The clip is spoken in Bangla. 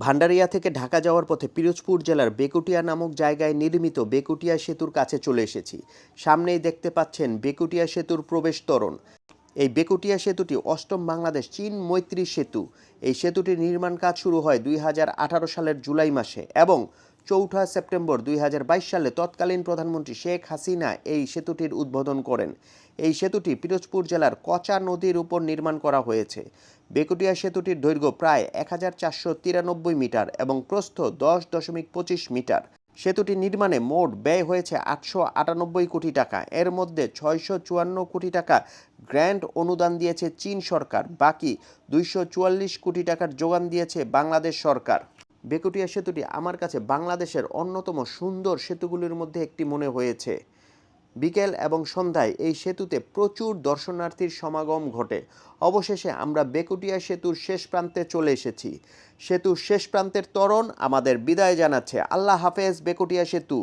ভান্ডারিয়া থেকে ঢাকা যাওয়ার পথে পিরোজপুর জেলার বেকুটিয়া নামক জায়গায় নির্মিত বেকুটিয়া সেতুর কাছে চলে এসেছি। সামনেই দেখতে পাচ্ছেন বেকুটিয়া সেতুর প্রবেশ তরণ। এই বেকুটিয়া সেতুটি অষ্টম বাংলাদেশ চীন মৈত্রী সেতু। এই সেতুটির নির্মাণ কাজ শুরু হয় দুই হাজার আঠারো সালের জুলাই মাসে এবং চৌঠা সেপ্টেম্বর দুই হাজার বাইশ সালে তৎকালীন প্রধানমন্ত্রী শেখ হাসিনা এই সেতুটির উদ্বোধন করেন। এই সেতুটি পিরোজপুর জেলার কচা নদীর উপর নির্মাণ করা হয়েছে। বেকুটিয়া সেতুটির দৈর্ঘ্য প্রায় এক হাজার চারশো তিরানব্বই মিটার এবং প্রস্থ দশ দশমিক পঁচিশ মিটার। সেতুটি নির্মাণে মোট ব্যয় হয়েছে আটশো আটানব্বই কোটি টাকা। এর মধ্যে ছয়শো চুয়ান্ন কোটি টাকা গ্র্যান্ট অনুদান দিয়েছে চীন সরকার। বাকি দুইশো চুয়াল্লিশ কোটি টাকার যোগান দিয়েছে বাংলাদেশ সরকার। বেকুটিয়া সেতুটি আমার কাছে বাংলাদেশের অন্যতম সুন্দর সেতুগুলির মধ্যে একটি মনে হয়েছে। বিকেল এবং সন্ধ্যায় এই সেতুতে প্রচুর দর্শনার্থীর সমাগম ঘটে। অবশেষে আমরা বেকুটিয়া সেতুর শেষ প্রান্তে চলে এসেছি। সেতুর শেষ প্রান্তের তরণ আমাদের বিদায় জানাচ্ছে। আল্লাহ হাফেজ বেকুটিয়া সেতু।